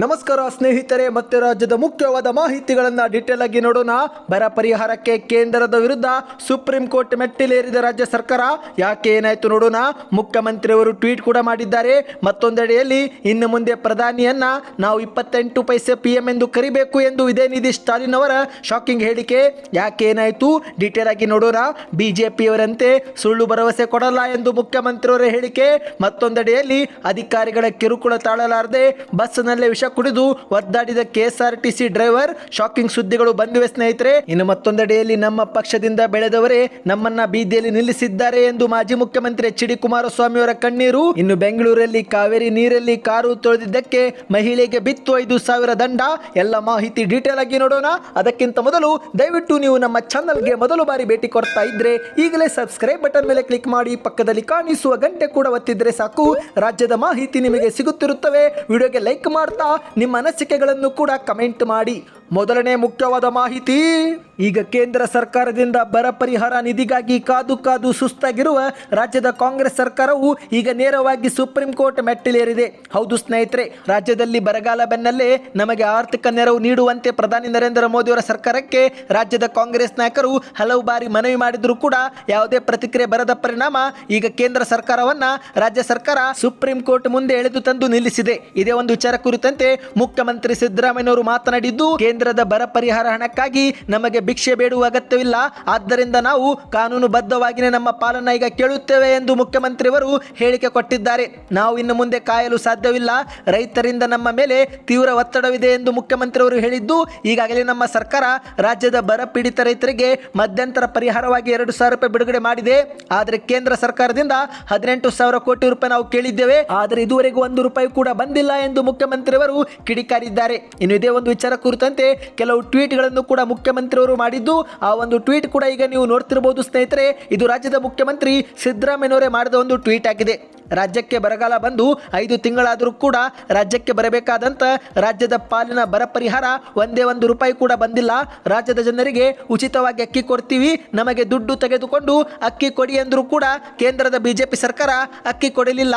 ನಮಸ್ಕಾರ ಸ್ನೇಹಿತರೆ, ಮತ್ತೆ ರಾಜ್ಯದ ಮುಖ್ಯವಾದ ಮಾಹಿತಿಗಳನ್ನ ಡೀಟೇಲ್ ಆಗಿ ನೋಡೋಣ. ಬರ ಪರಿಹಾರಕ್ಕೆ ಕೇಂದ್ರದ ವಿರುದ್ಧ ಸುಪ್ರೀಂ ಕೋರ್ಟ್ ಮೆಟ್ಟಿಲೇರಿದ ರಾಜ್ಯ ಸರ್ಕಾರ, ಯಾಕೆ ಏನಾಯ್ತು ನೋಡೋಣ. ಮುಖ್ಯಮಂತ್ರಿಯವರು ಟ್ವೀಟ್ ಕೂಡ ಮಾಡಿದ್ದಾರೆ. ಮತ್ತೊಂದೆಡೆಯಲ್ಲಿ, ಇನ್ನು ಮುಂದೆ ಪ್ರಧಾನಿಯನ್ನ ನಾವು ಇಪ್ಪತ್ತೆಂಟು ಪೈಸೆ ಪಿ ಎಂ ಎಂದು ಕರಿಬೇಕು ಎಂದು ಇದೇ ನಿಧಿ ಸ್ಟಾಲಿನ್ ಅವರ ಶಾಕಿಂಗ್ ಹೇಳಿಕೆ. ಯಾಕೆ ಏನಾಯ್ತು? ಡೀಟೇಲ್ ಆಗಿ ನೋಡೋಣ. ಬಿಜೆಪಿಯವರಂತೆ ಸುಳ್ಳು ಭರವಸೆ ಕೊಡಲ್ಲ ಎಂದು ಮುಖ್ಯಮಂತ್ರಿಯವರ ಹೇಳಿಕೆ. ಮತ್ತೊಂದೆಡೆಯಲ್ಲಿ, ಅಧಿಕಾರಿಗಳ ಕಿರುಕುಳ ತಾಳಲಾರದೆ ಬಸ್ನಲ್ಲೇ ವಿಷ ಕುಡಿದು ಒದ್ದಾಡಿದ ಕೆಎಸ್ಆರ್ಟಿಸಿ ಡ್ರೈವರ್ ಶಾಕಿಂಗ್ ಸುದ್ದಿಗಳು ಬಂದಿವೆ ಸ್ನೇಹಿತರೆ. ಇನ್ನು ಮತ್ತೊಂದೆಡೆಯಲ್ಲಿ ನಮ್ಮ ಪಕ್ಷದಿಂದ ಬೆಳೆದವರೇ ನಮ್ಮನ್ನ ಬೀದಿಯಲ್ಲಿ ನಿಲ್ಲಿಸಿದ್ದಾರೆ ಎಂದು ಮಾಜಿ ಮುಖ್ಯಮಂತ್ರಿ ಎಚ್ ಡಿ ಕುಮಾರಸ್ವಾಮಿ ಅವರ ಕಣ್ಣೀರು. ಇನ್ನು ಬೆಂಗಳೂರಲ್ಲಿ ಕಾವೇರಿ ನೀರಲ್ಲಿ ಕಾರು ತೊಳೆದಿದ್ದಕ್ಕೆ ಮಹಿಳೆಗೆ ಬಿತ್ತು ಐದು ಸಾವಿರ ದಂಡ. ಎಲ್ಲ ಮಾಹಿತಿ ಡೀಟೇಲ್ ಆಗಿ ನೋಡೋಣ. ಅದಕ್ಕಿಂತ ಮೊದಲು ದಯವಿಟ್ಟು ನೀವು ನಮ್ಮ ಚಾನಲ್ಗೆ ಮೊದಲು ಬಾರಿ ಭೇಟಿ ಕೊಡ್ತಾ ಇದ್ರೆ ಈಗಲೇ ಸಬ್ಸ್ಕ್ರೈಬ್ ಬಟನ್ ಮೇಲೆ ಕ್ಲಿಕ್ ಮಾಡಿ ಪಕ್ಕದಲ್ಲಿ ಕಾಣಿಸುವ ಗಂಟೆ ಕೂಡ ಒತ್ತಿದ್ರೆ ಸಾಕು. ರಾಜ್ಯದ ಮಾಹಿತಿ ನಿಮಗೆ ಸಿಗುತ್ತಿರುತ್ತವೆ. ವಿಡಿಯೋಗೆ ಲೈಕ್ ಮಾಡ್ತಾ ನಿಮ್ಮ ಅನಿಸಿಕೆಗಳನ್ನು ಕೂಡ ಕಮೆಂಟ್ ಮಾಡಿ. ಮೊದಲನೇ ಮುಖ್ಯವಾದ ಮಾಹಿತಿ, ಈಗ ಕೇಂದ್ರ ಸರ್ಕಾರದಿಂದ ಬರ ಪರಿಹಾರ ನಿಧಿಗಾಗಿ ಕಾದು ಕಾದು ಸುಸ್ತಾಗಿರುವ ರಾಜ್ಯದ ಕಾಂಗ್ರೆಸ್ ಸರ್ಕಾರವು ಈಗ ನೇರವಾಗಿ ಸುಪ್ರೀಂ ಕೋರ್ಟ್ ಮೆಟ್ಟಿಲೇರಿದೆ. ಹೌದು ಸ್ನೇಹಿತರೆ, ರಾಜ್ಯದಲ್ಲಿ ಬರಗಾಲ ಬೆನ್ನಲ್ಲೇ ನಮಗೆ ಆರ್ಥಿಕ ನೆರವು ನೀಡುವಂತೆ ಪ್ರಧಾನಿ ನರೇಂದ್ರ ಮೋದಿಯವರ ಸರ್ಕಾರಕ್ಕೆ ರಾಜ್ಯದ ಕಾಂಗ್ರೆಸ್ ನಾಯಕರು ಹಲವು ಬಾರಿ ಮನವಿ ಮಾಡಿದರೂ ಕೂಡ ಯಾವುದೇ ಪ್ರತಿಕ್ರಿಯೆ ಬರದ ಪರಿಣಾಮ ಈಗ ಕೇಂದ್ರ ಸರ್ಕಾರವನ್ನ ರಾಜ್ಯ ಸರ್ಕಾರ ಸುಪ್ರೀಂ ಕೋರ್ಟ್ ಮುಂದೆ ಎಳೆದು ತಂದು ನಿಲ್ಲಿಸಿದೆ. ಇದೇ ಒಂದು ವಿಚಾರ ಕುರಿತಂತೆ ಮುಖ್ಯಮಂತ್ರಿ ಸಿದ್ದರಾಮಯ್ಯನವರು ಮಾತನಾಡಿದ್ದು ಕೇಂದ್ರದ ಬರ ಪರಿಹಾರ ಹಣಕ್ಕಾಗಿ ನಮಗೆ ಭಿಕ್ಷೆ ಬೇಡುವ ಅಗತ್ಯವಿಲ್ಲ. ಆದ್ದರಿಂದ ನಾವು ಕಾನೂನುಬದ್ಧವಾಗಿಯೇ ನಮ್ಮ ಪಾಲನ್ನ ಈಗ ಕೇಳುತ್ತೇವೆ ಎಂದು ಮುಖ್ಯಮಂತ್ರಿಯವರು ಹೇಳಿಕೆ ಕೊಟ್ಟಿದ್ದಾರೆ. ನಾವು ಇನ್ನು ಮುಂದೆ ಕಾಯಲು ಸಾಧ್ಯವಿಲ್ಲ. ರೈತರಿಂದ ನಮ್ಮ ಮೇಲೆ ತೀವ್ರ ಒತ್ತಡವಿದೆ ಎಂದು ಮುಖ್ಯಮಂತ್ರಿಯವರು ಹೇಳಿದ್ದು, ಈಗಾಗಲೇ ನಮ್ಮ ಸರ್ಕಾರ ರಾಜ್ಯದ ಬರ ಪೀಡಿತ ರೈತರಿಗೆ ಮಧ್ಯಂತರ ಪರಿಹಾರವಾಗಿ ಎರಡು ಸಾವಿರ ರೂಪಾಯಿ ಬಿಡುಗಡೆ ಮಾಡಿದೆ. ಆದರೆ ಕೇಂದ್ರ ಸರ್ಕಾರದಿಂದ ಹದಿನೆಂಟು ಸಾವಿರ ಕೋಟಿ ರೂಪಾಯಿ ನಾವು ಕೇಳಿದ್ದೇವೆ. ಆದರೆ ಇದುವರೆಗೂ ಒಂದು ರೂಪಾಯಿ ಕೂಡ ಬಂದಿಲ್ಲ ಎಂದು ಮುಖ್ಯಮಂತ್ರಿಯವರು ಕಿಡಿಕಾರಿದ್ದಾರೆ. ಇನ್ನು ಇದೇ ಒಂದು ವಿಚಾರ ಕುರಿತಂತೆ ಕೆಲವು ಟ್ವೀಟ್ಗಳನ್ನು ಕೂಡ ಮುಖ್ಯಮಂತ್ರಿಯವರು ಮಾಡಿದ್ದು, ಆ ಒಂದು ಟ್ವೀಟ್ ಕೂಡ ಈಗ ನೀವು ನೋಡ್ತಿರಬಹುದು ಸ್ನೇಹಿತರೆ, ಇದು ರಾಜ್ಯದ ಮುಖ್ಯಮಂತ್ರಿ ಸಿದ್ದರಾಮಯ್ಯನವರೇ ಮಾಡಿದ ಒಂದು ಟ್ವೀಟ್ ಆಗಿದೆ. ರಾಜ್ಯಕ್ಕೆ ಬರಗಾಲ ಬಂದು ಐದು ತಿಂಗಳಾದರೂ ಕೂಡ ರಾಜ್ಯಕ್ಕೆ ಬರಬೇಕಾದಂತ ರಾಜ್ಯದ ಪಾಲಿನ ಬರ ಪರಿಹಾರ ಒಂದೇ ಒಂದು ರೂಪಾಯಿ ಕೂಡ ಬಂದಿಲ್ಲ. ರಾಜ್ಯದ ಜನರಿಗೆ ಉಚಿತವಾಗಿ ಅಕ್ಕಿ ಕೊಡ್ತೀವಿ, ನಮಗೆ ದುಡ್ಡು ತೆಗೆದುಕೊಂಡು ಅಕ್ಕಿ ಕೊಡಿ ಎಂದರೂ ಕೂಡ ಕೇಂದ್ರದ ಬಿಜೆಪಿ ಸರ್ಕಾರ ಅಕ್ಕಿ ಕೊಡಲಿಲ್ಲ.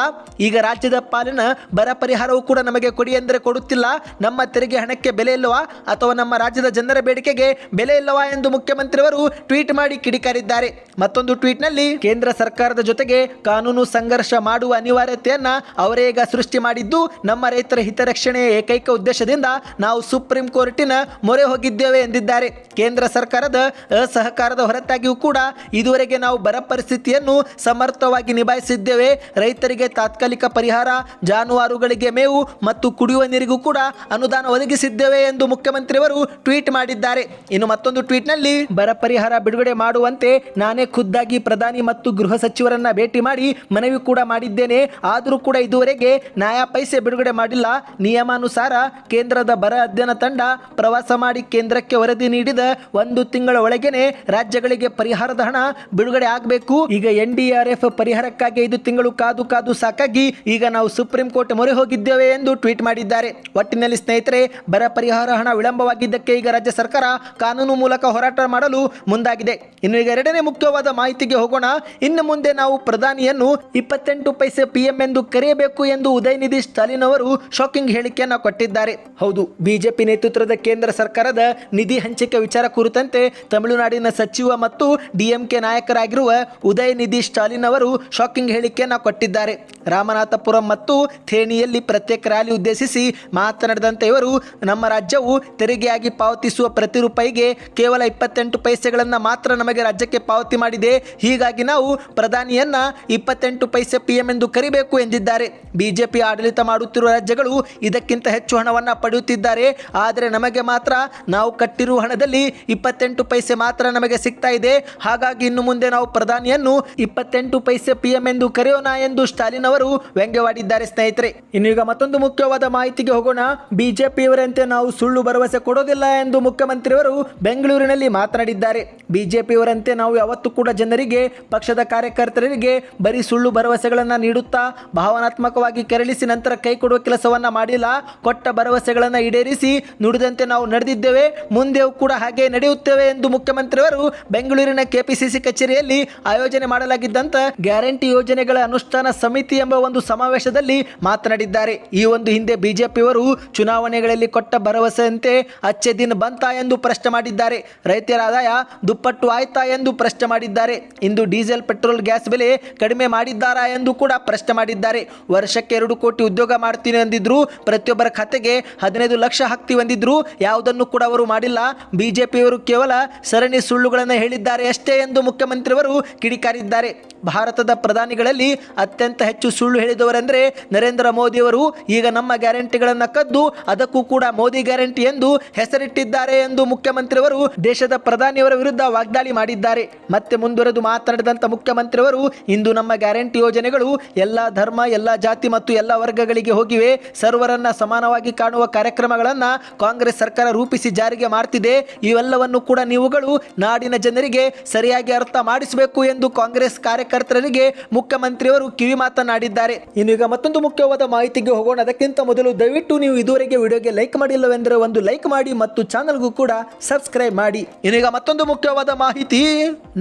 ಈಗ ರಾಜ್ಯದ ಪಾಲಿನ ಬರ ಪರಿಹಾರವೂ ಕೂಡ ನಮಗೆ ಕೊಡಿ ಅಂದರೆ ಕೊಡುತ್ತಿಲ್ಲ. ನಮ್ಮ ತೆರಿಗೆ ಹಣಕ್ಕೆ ಬೆಲೆ ಇಲ್ಲವಾ? ಅಥವಾ ನಮ್ಮ ರಾಜ್ಯದ ಜನರ ಬೇಡಿಕೆಗೆ ಬೆಲೆ ಇಲ್ಲವಾ ಎಂದು ಮುಖ್ಯಮಂತ್ರಿಯವರು ಟ್ವೀಟ್ ಮಾಡಿ ಕಿಡಿಕಾರಿದ್ದಾರೆ. ಮತ್ತೊಂದು ಟ್ವೀಟ್ನಲ್ಲಿ ಕೇಂದ್ರ ಸರ್ಕಾರದ ಜೊತೆಗೆ ಕಾನೂನು ಸಂಘರ್ಷ ಮಾಡುವ ಅನಿವಾರ್ಯತೆಯನ್ನ ಅವರೇಗ ಸೃಷ್ಟಿ ಮಾಡಿದ್ದು, ನಮ್ಮ ರೈತರ ಹಿತರಕ್ಷಣೆಯ ಏಕೈಕ ಉದ್ದೇಶದಿಂದ ನಾವು ಸುಪ್ರೀಂ ಕೋರ್ಟಿನ ಮೊರೆ ಹೋಗಿದ್ದೇವೆ ಎಂದಿದ್ದಾರೆ. ಕೇಂದ್ರ ಸರ್ಕಾರದ ಅಸಹಕಾರದ ಹೊರತಾಗಿಯೂ ಕೂಡ ಇದುವರೆಗೆ ನಾವು ಬರ ಪರಿಸ್ಥಿತಿಯನ್ನು ಸಮರ್ಥವಾಗಿ ನಿಭಾಯಿಸಿದ್ದೇವೆ. ರೈತರಿಗೆ ತಾತ್ಕಾಲಿಕ ಪರಿಹಾರ, ಜಾನುವಾರುಗಳಿಗೆ ಮೇವು ಮತ್ತು ಕುಡಿಯುವ ನೀರಿಗೂ ಕೂಡ ಅನುದಾನ ಒದಗಿಸಿದ್ದೇವೆ ಎಂದು ಮುಖ್ಯಮಂತ್ರಿಯವರು ಟ್ವೀಟ್ ಮಾಡಿದ್ದಾರೆ. ಇನ್ನು ಮತ್ತೊಂದು ಟ್ವೀಟ್ನಲ್ಲಿ, ಬರ ಪರಿಹಾರ ಬಿಡುಗಡೆ ಮಾಡುವಂತೆ ನಾನೇ ಖುದ್ದಾಗಿ ಪ್ರಧಾನಿ ಮತ್ತು ಗೃಹ ಸಚಿವರನ್ನ ಭೇಟಿ ಮಾಡಿ ಮನವಿ ಕೂಡ ಮಾಡಿದ್ದೇನೆ. ಆದರೂ ಕೂಡ ಇದುವರೆಗೆ ನ್ಯಾಯ ಪೈಸೆ ಬಿಡುಗಡೆ ಮಾಡಿಲ್ಲ. ನಿಯಮಾನುಸಾರ ಕೇಂದ್ರದ ಬರ ಅಧ್ಯಯನ ತಂಡ ಪ್ರವಾಸ ಮಾಡಿ ಕೇಂದ್ರಕ್ಕೆ ವರದಿ ನೀಡಿದ ಒಂದು ತಿಂಗಳ ಒಳಗೇನೆ ರಾಜ್ಯಗಳಿಗೆ ಪರಿಹಾರದ ಹಣ ಬಿಡುಗಡೆ ಆಗಬೇಕು. ಈಗ ಎನ್ ಎಫ್ ಪರಿಹಾರಕ್ಕಾಗಿ ಐದು ತಿಂಗಳು ಕಾದು ಕಾದು ಸಾಕಾಗಿ ಈಗ ನಾವು ಸುಪ್ರೀಂ ಕೋರ್ಟ್ ಮೊರೆ ಹೋಗಿದ್ದೇವೆ ಎಂದು ಟ್ವೀಟ್ ಮಾಡಿದ್ದಾರೆ. ಒಟ್ಟಿನಲ್ಲಿ ಸ್ನೇಹಿತರೆ, ಬರ ಪರಿಹಾರ ಹಣ ವಿಳಂಬವಾಗಿದ್ದಕ್ಕೆ ಈಗ ರಾಜ್ಯ ಸರ್ಕಾರ ಕಾನೂನು ಮೂಲಕ ಹೋರಾಟ ಮಾಡಲು ಮುಂದಾಗಿದೆ. ಇನ್ನು ಈಗ ಎರಡನೇ ಮುಖ್ಯವಾದ ಮಾಹಿತಿಗೆ ಹೋಗೋಣ. ಇನ್ನು ಮುಂದೆ ನಾವು ಪ್ರಧಾನಿಯನ್ನು ಇಪ್ಪತ್ತೆಂಟು ಪೈಸೆ ಪಿಎಂ ಎಂದು ಕರೆಯಬೇಕು ಎಂದು ಉದಯನಿಧಿ ಸ್ಟಾಲಿನ್ ಅವರು ಶಾಕಿಂಗ್ ಹೇಳಿಕೆಯನ್ನು ಕೊಟ್ಟಿದ್ದಾರೆ. ಹೌದು, ಬಿಜೆಪಿ ನೇತೃತ್ವದ ಕೇಂದ್ರ ಸರ್ಕಾರದ ನಿಧಿ ಹಂಚಿಕೆ ವಿಚಾರ ಕುರಿತಂತೆ ತಮಿಳುನಾಡಿನ ಸಚಿವ ಮತ್ತು ಡಿಎಂಕೆ ನಾಯಕರಾಗಿರುವ ಉದಯನಿಧಿ ಸ್ಟಾಲಿನ್ ಅವರು ಶಾಕಿಂಗ್ ಹೇಳಿಕೆಯನ್ನು ಕೊಟ್ಟಿದ್ದಾರೆ. ರಾಮನಾಥಪುರಂ ಮತ್ತು ಥೇಣಿಯಲ್ಲಿ ಪ್ರತ್ಯೇಕ ರ್ಯಾಲಿ ಉದ್ದೇಶಿಸಿ ಮಾತನಾಡಿದಂತೆ ಇವರು, ನಮ್ಮ ರಾಜ್ಯವು ತೆರಿಗೆಯಾಗಿ ಪಾವತಿಸುವ ಪ್ರತಿ ರೂಪಾಯಿಗೆ ಕೇವಲ ಇಪ್ಪತ್ತೆಂಟು ಪೈಸೆಗಳನ್ನು ಮಾತ್ರ ನಮಗೆ ರಾಜ್ಯಕ್ಕೆ ಪಾವತಿ ಮಾಡಿದೆ. ಹೀಗಾಗಿ ನಾವು ಪ್ರಧಾನಿಯನ್ನ ಇಪ್ಪತ್ತೆಂಟು ಪೈಸೆ ಪಿಎಂ ಎಂದು ಕರಿಬೇಕು ಎಂದಿದ್ದಾರೆ. ಬಿಜೆಪಿ ಆಡಳಿತ ಮಾಡುತ್ತಿರುವ ರಾಜ್ಯಗಳು ಇದಕ್ಕಿಂತ ಹೆಚ್ಚು ಹಣವನ್ನು ಪಡೆಯುತ್ತಿದ್ದಾರೆ. ಆದರೆ ನಮಗೆ ಮಾತ್ರ ನಾವು ಕಟ್ಟಿರುವ ಹಣದಲ್ಲಿ ಇಪ್ಪತ್ತೆಂಟು ಪೈಸೆ ಮಾತ್ರ ನಮಗೆ ಸಿಗ್ತಾ ಇದೆ. ಹಾಗಾಗಿ ಇನ್ನು ಮುಂದೆ ನಾವು ಪ್ರಧಾನಿಯನ್ನು ಇಪ್ಪತ್ತೆಂಟು ಪೈಸೆ ಪಿಎಂ ಎಂದು ಕರೆಯೋಣ ಎಂದು ಸ್ಟಾಲಿನ್ ಅವರು ವ್ಯಂಗ್ಯವಾಡಿದ್ದಾರೆ ಸ್ನೇಹಿತರೆ. ಇನ್ನೀಗ ಮತ್ತೊಂದು ಮುಖ್ಯವಾದ ಮಾಹಿತಿಗೆ ಹೋಗೋಣ. ಬಿಜೆಪಿಯವರಂತೆ ನಾವು ಸುಳ್ಳು ಭರವಸೆ ಕೊಡೋದಿಲ್ಲ ಎಂದು ಮುಖ್ಯಮಂತ್ರಿಯವರು ಬೆಂಗಳೂರಿನಲ್ಲಿ ಮಾತನಾಡಿದ್ದಾರೆ. ಬಿಜೆಪಿಯವರಂತೆ ನಾವು ಯಾವತ್ತೂ ಕೂಡ ಜನರಿಗೆ, ಪಕ್ಷದ ಕಾರ್ಯಕರ್ತರಿಗೆ ಬರೀ ಸುಳ್ಳು ಭರವಸೆಗಳನ್ನು ನೀಡುತ್ತಾ, ಭಾವನಾತ್ಮಕವಾಗಿ ಕೆರಳಿಸಿ ನಂತರ ಕೈ ಕೊಡುವ ಕೆಲಸವನ್ನ ಮಾಡಿಲ್ಲ, ಕೊಟ್ಟ ಭರವಸೆಗಳನ್ನು ಈಡೇರಿಸಿ ನುಡಿದಂತೆ ನಾವು ನಡೆದಿದ್ದೇವೆ, ಮುಂದೆಯೂ ಕೂಡ ಹಾಗೆ ನಡೆಯುತ್ತೇವೆ ಎಂದು ಮುಖ್ಯಮಂತ್ರಿಯವರು ಬೆಂಗಳೂರಿನ ಕೆಪಿಸಿಸಿ ಕಚೇರಿಯಲ್ಲಿ ಆಯೋಜನೆ ಮಾಡಲಾಗಿದ್ದಂಥ ಗ್ಯಾರಂಟಿ ಯೋಜನೆಗಳ ಅನುಷ್ಠಾನ ಸಮಿತಿ ಎಂಬ ಒಂದು ಸಮಾವೇಶದಲ್ಲಿ ಮಾತನಾಡಿದ್ದಾರೆ. ಈ ಒಂದು ಹಿಂದೆ ಬಿಜೆಪಿಯವರು ಚುನಾವಣೆಗಳಲ್ಲಿ ಕೊಟ್ಟ ಭರವಸೆಯಂತೆ ಅಚ್ಚೆ ದಿನ ಬಂತಾ ಎಂದು ಪ್ರಶ್ನೆ ಮಾಡಿದ್ದಾರೆ. ರೈತರ ಆದಾಯ ದುಪ್ಪಟ್ಟು ಆಯ್ತಾ ಎಂದು ಪ್ರಶ್ನೆ ಮಾಡಿದ್ದಾರೆ. ಇಂದು ಡೀಸೆಲ್, ಪೆಟ್ರೋಲ್, ಗ್ಯಾಸ್ ಬೆಲೆ ಕಡಿಮೆ ಮಾಡಿದ್ದಾರಾ ಎಂದು ಕೂಡ ಪ್ರಶ್ನೆ ಮಾಡಿದ್ದಾರೆ. ವರ್ಷಕ್ಕೆ ಎರಡು ಕೋಟಿ ಉದ್ಯೋಗ ಮಾಡ್ತೀನಿ ಅಂದಿದ್ರು ಪ್ರತಿಯೊಬ್ಬರ ಖಾತೆಗೆ ಹದಿನೈದು ಲಕ್ಷ ಹಕ್ತಿ ಬಂದಿದ್ರು ಯಾವುದನ್ನು ಕೂಡ ಅವರು ಮಾಡಿಲ್ಲ. ಬಿಜೆಪಿಯವರು ಕೇವಲ ಸರಣಿ ಸುಳ್ಳುಗಳನ್ನು ಹೇಳಿದ್ದಾರೆ ಅಷ್ಟೇ ಎಂದು ಮುಖ್ಯಮಂತ್ರಿಯವರು ಕಿಡಿಕಾರಿದ್ದಾರೆ. ಭಾರತದ ಪ್ರಧಾನಿಗಳಲ್ಲಿ ಅತ್ಯಂತ ಹೆಚ್ಚು ಸುಳ್ಳು ಹೇಳಿದವರೆಂದರೆ ನರೇಂದ್ರ ಮೋದಿಯವರು. ಈಗ ನಮ್ಮ ಗ್ಯಾರಂಟಿಗಳನ್ನು ಕದ್ದು ಅದಕ್ಕೂ ಕೂಡ ಮೋದಿ ಗ್ಯಾರಂಟಿ ಎಂದು ಹೆಸರಿಟ್ಟಿದ್ದಾರೆ ಎಂದು ಮುಖ್ಯಮಂತ್ರಿಯವರು ದೇಶದ ಪ್ರಧಾನಿಯವರ ವಿರುದ್ಧ ವಾಗ್ದಾಳಿ ಮಾಡಿದ್ದಾರೆ. ಮತ್ತೆ ಮುಂದುವರೆದು ಮಾತನಾಡಿದಂಥ ಮುಖ್ಯಮಂತ್ರಿಯವರು, ಇಂದು ನಮ್ಮ ಗ್ಯಾರಂಟಿ ಯೋಜನೆಗಳು ಎಲ್ಲ ಧರ್ಮ, ಎಲ್ಲ ಜಾತಿ ಮತ್ತು ಎಲ್ಲ ವರ್ಗಗಳಿಗೆ ಹೋಗಿವೆ. ಸರ್ವರನ್ನ ಸಮಾನವಾಗಿ ಕಾಣುವ ಕಾರ್ಯಕ್ರಮಗಳನ್ನು ಕಾಂಗ್ರೆಸ್ ಸರ್ಕಾರ ರೂಪಿಸಿ ಜಾರಿಗೆ ಮಾಡ್ತಿದೆ. ಇವೆಲ್ಲವನ್ನು ಕೂಡ ನೀವುಗಳು ನಾಡಿನ ಜನರಿಗೆ ಸರಿಯಾಗಿ ಅರ್ಥ ಮಾಡಿಸಬೇಕು ಎಂದು ಕಾಂಗ್ರೆಸ್ ಕಾರ್ಯಕರ್ತರಿಗೆ ಮುಖ್ಯಮಂತ್ರಿಯವರು ಕಿವಿ ಮಾತನಾಡಿದ್ದಾರೆ. ಇನ್ನೀಗ ಮತ್ತೊಂದು ಮುಖ್ಯವಾದ ಮಾಹಿತಿಗೆ ಹೋಗೋಣ. ಅದಕ್ಕಿಂತ ಮೊದಲು ದಯವಿಟ್ಟು ನೀವು ಇದುವರೆಗೆ ವಿಡಿಯೋಗೆ ಲೈಕ್ ಮಾಡಿಲ್ಲವೆಂದರೆ ಒಂದು ಲೈಕ್ ಮಾಡಿ ಮತ್ತು ಚಾನಲ್ಗೂ ಕೂಡ ಸಬ್ಸ್ಕ್ರೈಬ್ ಮಾಡಿ. ಇನ್ನೀಗ ಮತ್ತೊಂದು ಮುಖ್ಯವಾದ ಮಾಹಿತಿ.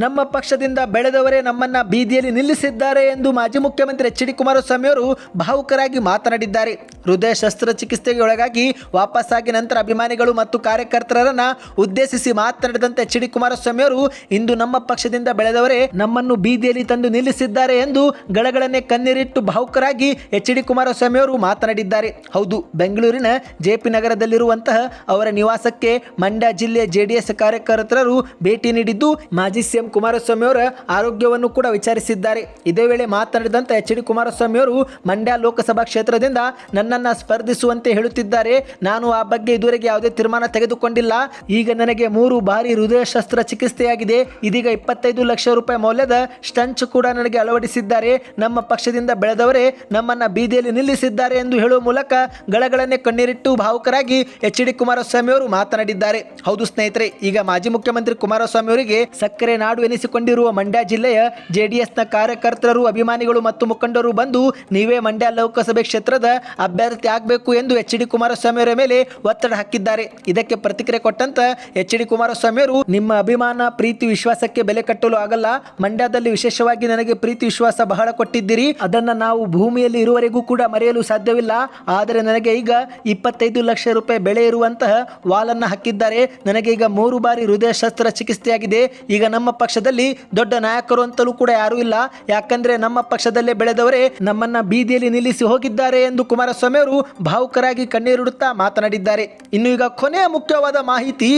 ನಮ್ಮ ಪಕ್ಷದಿಂದ ಬೆಳೆದವರೇ ನಮ್ಮನ್ನ ಬೀದಿಯಲ್ಲಿ ನಿಲ್ಲಿಸಿದ್ದಾರೆ ಎಂದು ಮಾಜಿ ಮುಖ್ಯಮಂತ್ರಿ ಎಚ್ ಡಿ ಕುಮಾರಸ್ವಾಮಿ ಅವರು ಭಾವುಕರಾಗಿ ಮಾತನಾಡಿದ್ದಾರೆ. ಹೃದಯ ಶಸ್ತ್ರಚಿಕಿತ್ಸೆಗೆ ಒಳಗಾಗಿ ವಾಪಸ್ಸಾಗಿ ನಂತರ ಅಭಿಮಾನಿಗಳು ಮತ್ತು ಕಾರ್ಯಕರ್ತರನ್ನ ಉದ್ದೇಶಿಸಿ ಮಾತನಾಡಿದಂತೆ ಎಚ್ ಡಿ ಕುಮಾರಸ್ವಾಮಿ ಅವರು, ಇಂದು ನಮ್ಮ ಪಕ್ಷದಿಂದ ಬೆಳೆದವರೇ ನಮ್ಮನ್ನು ಬೀದಿಯಲ್ಲಿ ತಂದು ನಿಲ್ಲಿಸಿದ್ದಾರೆ ಎಂದು ಗಳಗಳನ್ನೇ ಕಣ್ಣೀರಿಟ್ಟು ಭಾವುಕರಾಗಿ ಎಚ್ ಡಿ ಕುಮಾರಸ್ವಾಮಿ ಅವರು ಮಾತನಾಡಿದ್ದಾರೆ. ಹೌದು, ಬೆಂಗಳೂರಿನ ಜೆಪಿ ನಗರದಲ್ಲಿರುವಂತಹ ಅವರ ನಿವಾಸಕ್ಕೆ ಮಂಡ್ಯ ಜಿಲ್ಲೆಯ ಜೆಡಿಎಸ್ ಕಾರ್ಯಕರ್ತರು ಭೇಟಿ ನೀಡಿದ್ದು, ಮಾಜಿ ಸಿಎಂ ಕುಮಾರಸ್ವಾಮಿ ಅವರ ಆರೋಗ್ಯವನ್ನು ಕೂಡ ವಿಚಾರಿಸಿದ್ದಾರೆ. ಇದೇ ವೇಳೆ ಮಾತನಾಡಿದಂತ ಎಚ್ ಡಿ ಕುಮಾರಸ್ವಾಮಿ ಅವರು, ಮಂಡ್ಯ ಲೋಕಸಭಾ ಕ್ಷೇತ್ರದಿಂದ ನನ್ನನ್ನು ಸ್ಪರ್ಧಿಸುವಂತೆ ಹೇಳುತ್ತಿದ್ದಾರೆ. ನಾನು ಆ ಬಗ್ಗೆ ಇದುವರೆಗೆ ಯಾವುದೇ ತೀರ್ಮಾನ ತೆಗೆದುಕೊಂಡಿಲ್ಲ. ಈಗ ನನಗೆ ಮೂರು ಬಾರಿ ಹೃದಯ ಶಸ್ತ್ರ ಚಿಕಿತ್ಸೆಯಾಗಿದೆ. ಇದೀಗ ಇಪ್ಪತ್ತೈದು ಲಕ್ಷ ರೂಪಾಯಿ ಮೌಲ್ಯದ ಸ್ಟಂಚ್ ಕೂಡ ನನಗೆ ಅಳವಡಿಸಿದ್ದಾರೆ. ನಮ್ಮ ಪಕ್ಷದಿಂದ ಬೆಳೆದವರೇ ನಮ್ಮನ್ನ ಬೀದಿಯಲ್ಲಿ ನಿಲ್ಲಿಸಿದ್ದಾರೆ ಎಂದು ಹೇಳುವ ಮೂಲಕ ಗಳಗಳನ್ನೇ ಕಣ್ಣೀರಿಟ್ಟು ಭಾವುಕರಾಗಿ ಎಚ್ ಡಿ ಕುಮಾರಸ್ವಾಮಿ ಅವರು ಮಾತನಾಡಿದ್ದಾರೆ. ಹೌದು ಸ್ನೇಹಿತರೆ, ಈಗ ಮಾಜಿ ಮುಖ್ಯಮಂತ್ರಿ ಕುಮಾರಸ್ವಾಮಿ ಅವರಿಗೆ ಸಕ್ಕರೆ ನಾಡು ಎನಿಸಿಕೊಂಡಿರುವ ಮಂಡ್ಯ ಜಿಲ್ಲೆಯ ಜೆಡಿಎಸ್ನ ಕಾರ್ಯಕರ್ತರು, ಅಭಿಮಾನಿಗಳು ಮತ್ತು ಮುಖಂಡರು ಬಂದು ನೀವೇ ಮಂಡ್ಯ ಲೋಕಸಭೆ ಕ್ಷೇತ್ರದ ಅಭ್ಯರ್ಥಿ ಆಗಬೇಕು ಎಂದು ಎಚ್ ಡಿ ಕುಮಾರಸ್ವಾಮಿ ಅವರ ಮೇಲೆ ಒತ್ತಡ ಹಾಕಿದ್ದಾರೆ. ಇದಕ್ಕೆ ಪ್ರತಿಕ್ರಿಯೆ ಕೊಟ್ಟಂತ ಎಚ್ ಡಿ ಕುಮಾರಸ್ವಾಮಿ ಅವರು, ನಿಮ್ಮ ಅಭಿಮಾನ, ಪ್ರೀತಿ, ವಿಶ್ವಾಸಕ್ಕೆ ಬೆಲೆ ಕಟ್ಟಲು ಆಗಲ್ಲ. ಮಂಡ್ಯದಲ್ಲಿ ವಿಶೇಷವಾಗಿ ನನಗೆ ಪ್ರೀತಿ, ವಿಶ್ವಾಸ ಬಹಳ ಕೊಟ್ಟಿದ್ದೀರಿ. ಅದನ್ನ ನಾವು ಭೂಮಿಯಲ್ಲಿ ಇರುವವರೆಗೂ ಕೂಡ ಮರೆಯಲು ಸಾಧ್ಯವಿಲ್ಲ. ಆದರೆ ನನಗೆ ಈಗ ಇಪ್ಪತ್ತೈದು ಲಕ್ಷ ರೂಪಾಯಿ ಬೆಳೆ ಇರುವಂತಹ ವಾಲನ್ನ ಹಾಕಿದ್ದಾರೆ. ನನಗೆ ಈಗ ಮೂರು ಬಾರಿ ಹೃದಯ ಶಸ್ತ್ರ ಚಿಕಿತ್ಸೆಯಾಗಿದೆ. ಈಗ ನಮ್ಮ ಪಕ್ಷದಲ್ಲಿ ದೊಡ್ಡ ನಾಯಕರು ಅಂತಲೂ ಕೂಡ ಯಾರೂ ಇಲ್ಲ. ಯಾಕಂದ್ರೆ ನಮ್ಮ ಪಕ್ಷದಲ್ಲೇ ಬೆಳೆದವರೇ ನಮ್ಮನ್ನ ಬೀದಿಯಲ್ಲಿ ನಿಲ್ಲಿಸಿ ಹೋಗಿದ್ದಾರೆ ಎಂದು ಕುಮಾರಸ್ವಾಮಿ ಅವರು ಭಾವುಕರಾಗಿ ಕಣ್ಣೀರಿಡುತ್ತಾ ಮಾತನಾಡಿದ್ದಾರೆ. ಇನ್ನು ಈಗ ಕೊನೆಯ ಮುಖ್ಯವಾದ ಮಾಹಿತಿ,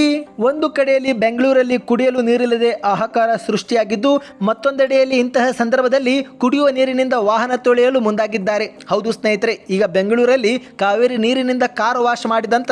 ಒಂದು ಕಡೆಯಲ್ಲಿ ಬೆಂಗಳೂರಲ್ಲಿ ಕುಡಿಯಲು ನೀರಿಲ್ಲದೆ ಆಹಾಕಾರ ಸೃಷ್ಟಿಯಾಗಿದ್ದು, ಮತ್ತೊಂದೆಡೆಯಲ್ಲಿ ಇಂತಹ ಸಂದರ್ಭದಲ್ಲಿ ಕುಡಿಯುವ ನೀರಿನಿಂದ ವಾಹನ ತೊಳೆಯಲು ಮುಂದಾಗಿದ್ದಾರೆ. ಹೌದು ಸ್ನೇಹಿತರೆ, ಈಗ ಬೆಂಗಳೂರಲ್ಲಿ ಕಾವೇರಿ ನೀರಿನಿಂದ ಕಾರು ವಾಶ್ ಮಾಡಿದಂತ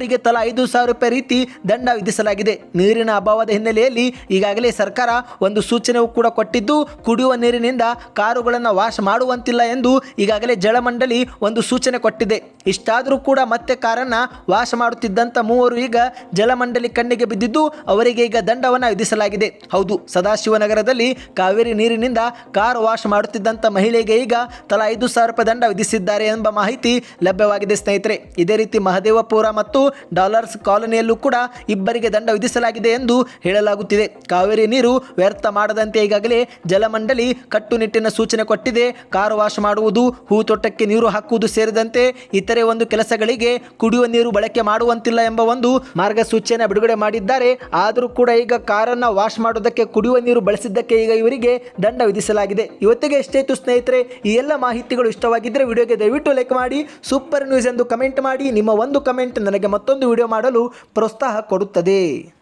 ಮೂವರಿಗೆ ತಲಾ ಐದು ಸಾವಿರ ರೂಪಾಯಿ ರೀತಿ ದಂಡ ವಿಧಿಸಲಾಗಿದೆ. ನೀರಿನ ಅಭಾವದ ಹಿನ್ನೆಲೆಯಲ್ಲಿ ಈಗಾಗಲೇ ಸರ್ಕಾರ ಒಂದು ಸೂಚನೆಯೂ ಕೂಡ ಕೊಟ್ಟಿದ್ದು, ಕುಡಿಯುವ ನೀರಿನಿಂದ ಕಾರುಗಳನ್ನು ವಾಶ್ ಮಾಡುವಂತಿಲ್ಲ ಎಂದು ಈಗಾಗಲೇ ಜಲಮಂಡಳಿ ಒಂದು ಸೂಚನೆ ಕೊಟ್ಟಿದೆ. ಇಷ್ಟಾದರೂ ಕೂಡ ಮತ್ತೆ ಕಾರನ್ನ ವಾಶ್ ಮಾಡುತ್ತಿದ್ದಂಥ ಮೂವರು ಈಗ ಜಲಮಂಡಳಿ ಕಣ್ಣಿಗೆ ಬಿದ್ದಿದ್ದು, ಅವರಿಗೆ ಈಗ ದಂಡವನ್ನು ವಿಧಿಸಲಾಗಿದೆ. ಹೌದು, ಸದಾಶಿವನಗರದಲ್ಲಿ ಕಾವೇರಿ ನೀರಿನಿಂದ ಕಾರ್ ವಾಶ್ ಮಾಡುತ್ತಿದ್ದಂಥ ಮಹಿಳೆಗೆ ಈಗ ತಲಾ ಐದು ಸಾವಿರ ರೂಪಾಯಿ ದಂಡ ವಿಧಿಸಿದ್ದಾರೆ ಎಂಬ ಮಾಹಿತಿ ಲಭ್ಯವಾಗಿದೆ ಸ್ನೇಹಿತರೆ. ಇದೇ ರೀತಿ ಮಹದೇವಪುರ ಮತ್ತು ಡಾಲರ್ಸ್ ಕಾಲೋನಿಯಲ್ಲೂ ಕೂಡ ಇಬ್ಬರಿಗೆ ದಂಡ ವಿಧಿಸಲಾಗಿದೆ ಎಂದು ಹೇಳಲಾಗುತ್ತಿದೆ. ಕಾವೇರಿ ನೀರು ವ್ಯರ್ಥ ಮಾಡದಂತೆ ಈಗಾಗಲೇ ಜಲಮಂಡಳಿ ಕಟ್ಟುನಿಟ್ಟಿನ ಸೂಚನೆ ಕೊಟ್ಟಿದೆ. ಕಾರು ವಾಶ್ ಮಾಡುವುದು ಹೂ ತೋಟಕ್ಕೆ ನೀರು ಹಾಕುವುದು ಸೇರಿದಂತೆ ಇತರೆ ಒಂದು ಕೆಲಸಗಳಿಗೆ ಕುಡಿಯುವ ನೀರು ಬಳಕೆ ಮಾಡುವಂತಿಲ್ಲ ಎಂಬ ಒಂದು ಮಾರ್ಗಸೂಚಿಯನ್ನು ಬಿಡುಗಡೆ ಮಾಡಿದ್ದಾರೆ. ಆದರೂ ಕೂಡ ಈಗ ಕಾರನ್ನು ವಾಶ್ ಮಾಡುವುದಕ್ಕೆ, ಕುಡಿಯುವ ನೀರು ಬಳಸಿದ್ದಕ್ಕೆ ಈಗ ಇವರಿಗೆ ದಂಡ ವಿಧಿಸಲಾಗಿದೆ. ಇವತ್ತಿಗೆ ಎಷ್ಟೇತು ಸ್ನೇಹಿತರೆ, ಈ ಎಲ್ಲ ಮಾಹಿತಿಗಳು ಇಷ್ಟವಾಗಿದ್ದರೆ ವಿಡಿಯೋಗೆ ದಯವಿಟ್ಟು ಲೈಕ್ ಮಾಡಿ, ಸೂಪರ್ ನ್ಯೂಸ್ ಎಂದು ಕಮೆಂಟ್ ಮಾಡಿ, ನಿಮ್ಮ ಒಂದು ಕಮೆಂಟ್ ನನಗೆ ಮತ್ತೊಂದು ವಿಡಿಯೋ ಮಾಡಲು ಪ್ರೋತ್ಸಾಹ ಕೊಡುತ್ತದೆ.